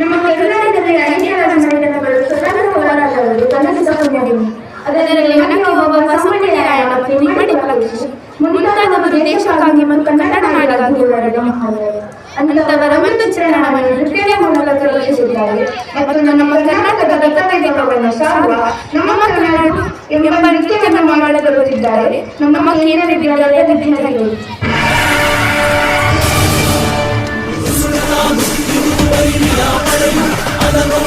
ನಮ್ಮ ಕರ್ನಾಟಕದಲ್ಲಿ ಅನೇಕ ಸಂಘಟನೆಗಳು ಸ್ವತಂತ್ರ ಕನಸಿಸಕೊಂಡಿವೆ ಅದರಲ್ಲಿ ಪರೀಕ್ಷೆ ಮುಂತಾದ ಬಗ್ಗೆ ದೇಶಕ್ಕಾಗಿ ಮತ್ತು ಕನ್ನಡ ನಾಡಿಗಾಗಿ ಹೋರಾಡಿದ ಮಹಾವೀರರು. ಅಂತವರ ಒಂದು ಚರಣವನ್ನು ನೃತ್ಯದ ಮೂಲಕ ಮತ್ತು ನಮ್ಮ ಕರ್ನಾಟಕದ ಕಥೆಗಳನ್ನು ಸಾರುವ ನಮ್ಮ ಕನ್ನಡ ಎಂಬ ನೃತ್ಯವನ್ನು ಮಾಡಲು ಬರುತ್ತಿದ್ದಾರೆ ನಮ್ಮ ಕೇಂದ್ರ ವಿದ್ಯಾಲಯದ ವಿದ್ಯಾರ್ಥಿಗಳು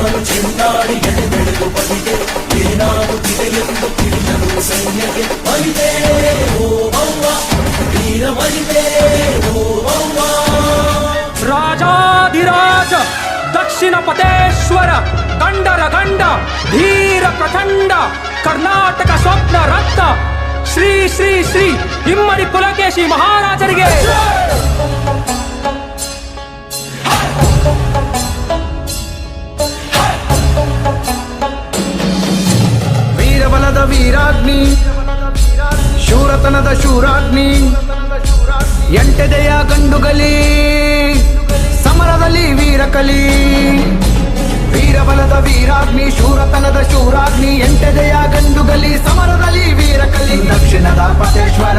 ತುಂಡವನು ಚೆಂಡಾಡಿ ಎಡೆಬೆಳೆದು ಬದಿಗೆ ಏನಾಗುತ್ತಿದೆ ಎಂದು ತಿಳಿದನು ಸೈನ್ಯಕ್ಕೆ ಮರಿದೆ ಓ ಅವ್ವ, ವೀರ ಮರಿದೆ ಓ ಅವ್ವ. ರಾಜಾಧಿರಾಜ, ದಕ್ಷಿಣ ಪತೇಶ್ವರ ಗಂಡರ ಗಂಡ, ಧೀರ ಪ್ರಚಂಡ, ಕರ್ನಾಟಕ ಸ್ವಪ್ನ ರತ್ನ ಶ್ರೀ ಶ್ರೀ ಶ್ರೀ ಇಮ್ಮಡಿ ಪುಲಕೇಶಿ ಮಹಾರಾಜರಿಗೆ. ಶೂರತನದ ಶೂರಾಗ್ನಿ ಎಂಟೆದೆಯ ಗಂಡುಗಲಿ ಸಮರದಲ್ಲಿ ವೀರಕಲಿ ವೀರಬಲದ ವೀರಾಗ್ನಿ ಶೂರತನದ ಶೂರಾಗ್ನಿ ಎಂಟೆದೆಯ ಗಂಡುಗಲಿ ಸಮರದಲ್ಲಿ ವೀರಕಲಿ ದಕ್ಷಿಣದ ಪತೇಶ್ವರ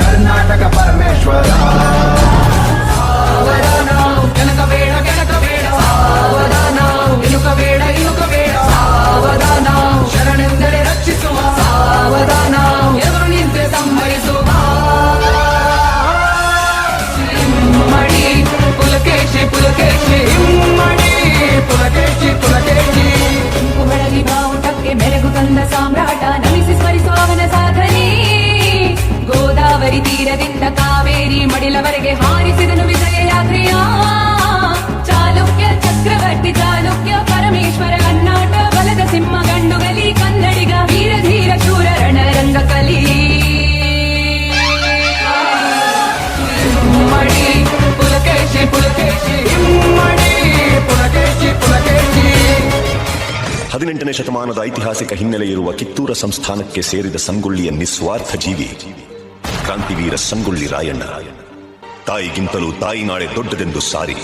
ಕರ್ನಾಟಕ ಪರಮೇಶ್ವರ. ಮಡಿಲವರೆಗೆ ಹಾರಿಸಿದನು ವಿಜಯ ಯಾತ್ರೆಯ ಚಾಲುಕ್ಯ ಚಕ್ರವರ್ತಿ ಚಾಲುಕ್ಯ ಪರಮೇಶ್ವರ ಕರ್ನಾಟ ಬಲದ ಸಿಂಹ ಗಂಡುಗಲಿ ಕನ್ನಡಿಗ ವೀರ ಧೀರ ಶೂರ ರಣರಂಗ ಕಲಿ. ಪುಲಕೇಶಿ ಪುಲಕೇಶಿ ಪುಲಕೇಶಿ ಪುಲಕೇಶಿ. ಹದಿನೆಂಟನೇ ಶತಮಾನದ ಐತಿಹಾಸಿಕ ಹಿನ್ನೆಲೆ ಇರುವ ಕಿತ್ತೂರ ಸಂಸ್ಥಾನಕ್ಕೆ ಸೇರಿದ ಸಂಗೊಳ್ಳಿಯ ನಿಸ್ವಾರ್ಥ ಜೀವಿ ಕ್ರಾಂತಿವೀರ ಸಂಗೊಳ್ಳಿ ರಾಯಣ್ಣ. ತಾಯಿಗಿಂತಲೂ ತಾಯಿ ನಾಳೆ ದೊಡ್ಡದೆಂದು ಸಾರಿ.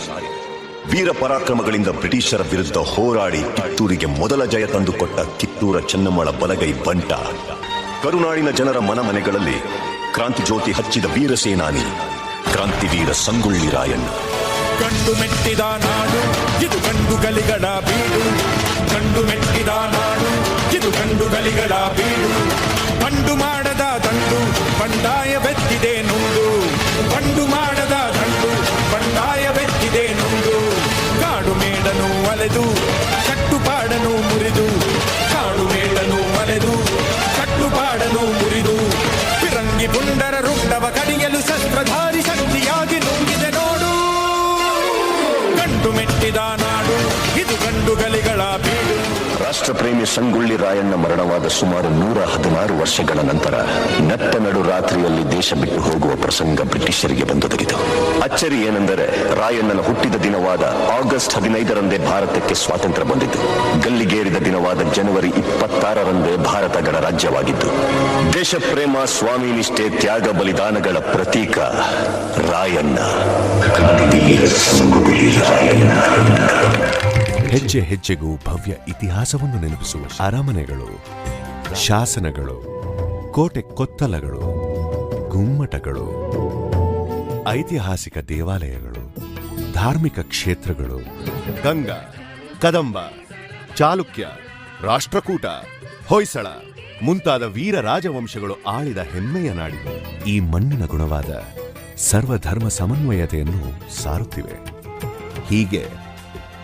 ವೀರ ಪರಾಕ್ರಮಗಳಿಂದ ಬ್ರಿಟಿಷರ ವಿರುದ್ಧ ಹೋರಾಡಿ ಕಿತ್ತೂರಿಗೆ ಮೊದಲ ಜಯ ತಂದುಕೊಟ್ಟ ಕಿತ್ತೂರ ಚೆನ್ನಮ್ಮಳ ಬಲಗೈ ಬಂಟ. ಕರುನಾಡಿನ ಜನರ ಮನಮನೆಗಳಲ್ಲಿ ಕ್ರಾಂತಿ ಜ್ಯೋತಿ ಹಚ್ಚಿದ ವೀರ ಸೇನಾನಿ ಕ್ರಾಂತಿವೀರ ಸಂಗೊಳ್ಳಿ ರಾಯಣ್ಣ. ಕಂಡು ಮೆಟ್ಟಿದ ನಾಡು, ಇದು ಗಂಡುಗಲಿಗಳ ಬೀಡು. ಕಂಡು ಮೆಟ್ಟಿದ ನಾಡು, ಇದು ಗಂಡುಗಲಿಗಳ ಬೀಡು. ಕಂಡು ಮಾಡದ ತಂಡು ಬಂಡಾಯ ಬೆತ್ತಿದೆ ನುಂಡು. ಬಂಡು ಮಾಡದ ರಾಷ್ಟ್ರಪ್ರೇಮಿ ಸಂಗೊಳ್ಳಿ ರಾಯಣ್ಣ ಮರಣವಾದ ಸುಮಾರು ನೂರ ಹದಿನಾರು ವರ್ಷಗಳ ನಂತರ ನಟ್ಟ ನಡು ರಾತ್ರಿಯಲ್ಲಿ ದೇಶ ಬಿಟ್ಟು ಹೋಗುವ ಪ್ರಸಂಗ ಬ್ರಿಟಿಷರಿಗೆ ಬಂದೊದಗಿತು. ಅಚ್ಚರಿ ಏನೆಂದರೆ ರಾಯಣ್ಣನ ಹುಟ್ಟಿದ ದಿನವಾದ ಆಗಸ್ಟ್ ಹದಿನೈದರಂದೇ ಭಾರತಕ್ಕೆ ಸ್ವಾತಂತ್ರ್ಯ ಬಂದಿತು. ಗಲ್ಲಿಗೇರಿದ ದಿನವಾದ ಜನವರಿ ಇಪ್ಪತ್ತಾರರಂದೇ ಭಾರತ ಗಣರಾಜ್ಯವಾಗಿತ್ತು. ದೇಶ ಪ್ರೇಮ ಸ್ವಾಮಿ ನಿಷ್ಠೆ, ತ್ಯಾಗ, ಬಲಿದಾನಗಳ ಪ್ರತೀಕ ರಾಯಣ್ಣ. ಹೆಜ್ಜೆ ಹೆಜ್ಜೆಗೂ ಭವ್ಯ ಇತಿಹಾಸವನ್ನು ನೆನಪಿಸುವ ಅರಮನೆಗಳು, ಶಾಸನಗಳು, ಕೋಟೆ ಕೊತ್ತಲಗಳು, ಗುಮ್ಮಟಗಳು, ಐತಿಹಾಸಿಕ ದೇವಾಲಯಗಳು, ಧಾರ್ಮಿಕ ಕ್ಷೇತ್ರಗಳು, ಗಂಗಾ, ಕದಂಬ, ಚಾಲುಕ್ಯ, ರಾಷ್ಟ್ರಕೂಟ, ಹೊಯ್ಸಳ ಮುಂತಾದ ವೀರ ರಾಜವಂಶಗಳು ಆಳಿದ ಹೆಮ್ಮೆಯ ನಾಡಿ ಈ ಮಣ್ಣಿನ ಗುಣವಾದ ಸರ್ವಧರ್ಮ ಸಮನ್ವಯತೆಯನ್ನು ಸಾರುತ್ತಿವೆ. ಹೀಗೆ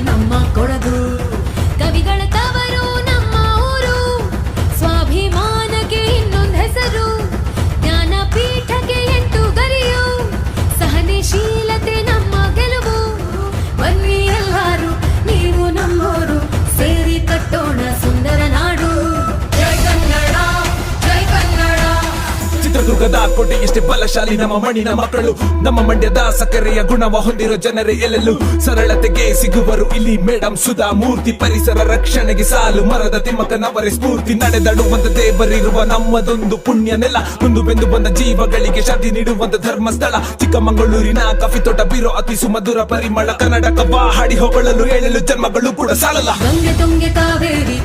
ನಮ್ಮ ನಮ್ಮ ಕೊಡಿ ಕನ್ನಡ ಎಷ್ಟೇ ಬಲಶಾಲಿ ನಮ್ಮ ಮಣ್ಣಿನ ಮಕ್ಕಳು. ನಮ್ಮ ಮಂಡ್ಯದ ಸಕ್ಕರೆಯ ಗುಣವ ಹೊಂದಿರೋ ಜನರೇ ಎಲ್ಲೆಲ್ಲೂ. ಸರಳತೆಗೆ ಸಿಗುವರು ಇಲ್ಲಿ ಮೇಡಂ ಸುಧಾ ಮೂರ್ತಿ ಪರಿಸರ ರಕ್ಷಣೆಗೆ ಸಾಲು. ಮರದ ತಿಮ್ಮಕ್ಕನವರೇ ಸ್ಫೂರ್ತಿ ನಡೆದಾಡುವಂತ ದೇವರಿರುವ ನಮ್ಮದೊಂದು ಪುಣ್ಯ ನೆಲ. ಒಂದು ಬೆಂದು ಬಂದ ಜೀವಗಳಿಗೆ ಶಾಂತಿ ನೀಡುವಂತ ಧರ್ಮಸ್ಥಳ. ಚಿಕ್ಕಮಗಳೂರಿನ ಕಫಿ ತೋಟ ಬೀರೋ ಅತಿ ಸುಮಧುರ ಪರಿಮಳ. ಕರ್ನಾಟಕ ಹಾಡಿ ಹೊಗಳಲು ಹೇಳಲು ಜನ್ಮಗಳು ಕೂಡ ಸಾಲಲ್ಲ. ತುಂಗೆ ಕಾವೇರಿ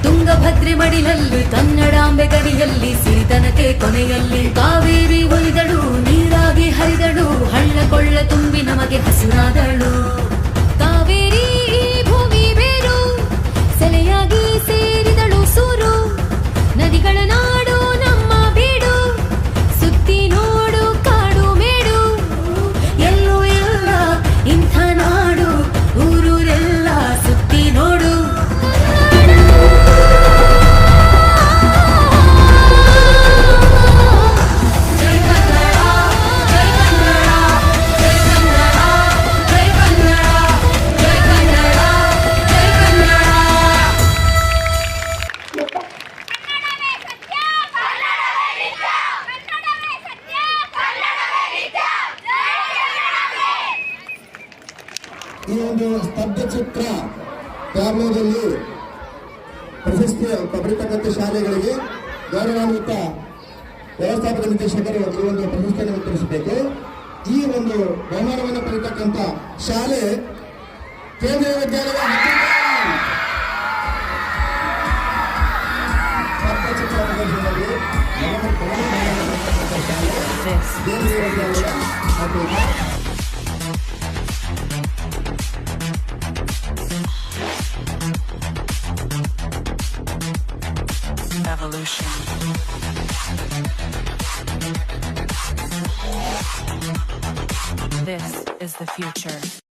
ತುಂಗಭದ್ರೆ ಮಡಿಲಲ್ಲಿ ಕನ್ನಡಾಂಬೆ ಗಡಿಯಲ್ಲಿ ಸೀತನಕ್ಕೆ ಕೊನೆಯಲ್ಲಿ ಕಾವೇರಿ ಒಯ್ದಳು, ನೀರಾಗಿ ಹರಿದಳು, ಹಳ್ಳ ಕೊಳ್ಳ ತುಂಬಿ ನಮಗೆ ಹಸುರಾದಳು. ಚಿತ್ರ ಟ್ಯಾಬ್ಲೋದಲ್ಲಿ ಪ್ರಶಸ್ತಿ ಪಡೆಯತಕ್ಕಂಥ ಶಾಲೆಗಳಿಗೆ ಗೌರವಾನ್ವಿತ ವ್ಯವಸ್ಥಾಪಕ ನಿರ್ದೇಶಕರು ಈ ಒಂದು ಪ್ರಶಸ್ತಿಯನ್ನು ವಿತರಿಸಬೇಕು. ಈ ಒಂದು ಬಹುಮಾನವನ್ನು ಪಡೆಯತಕ್ಕಂಥ ಶಾಲೆ ಕೇಂದ್ರೀಯ ವಿದ್ಯಾಲಯ ಶಾಲೆ ಕೇಂದ್ರೀಯ ವಿದ್ಯಾಲಯ the future.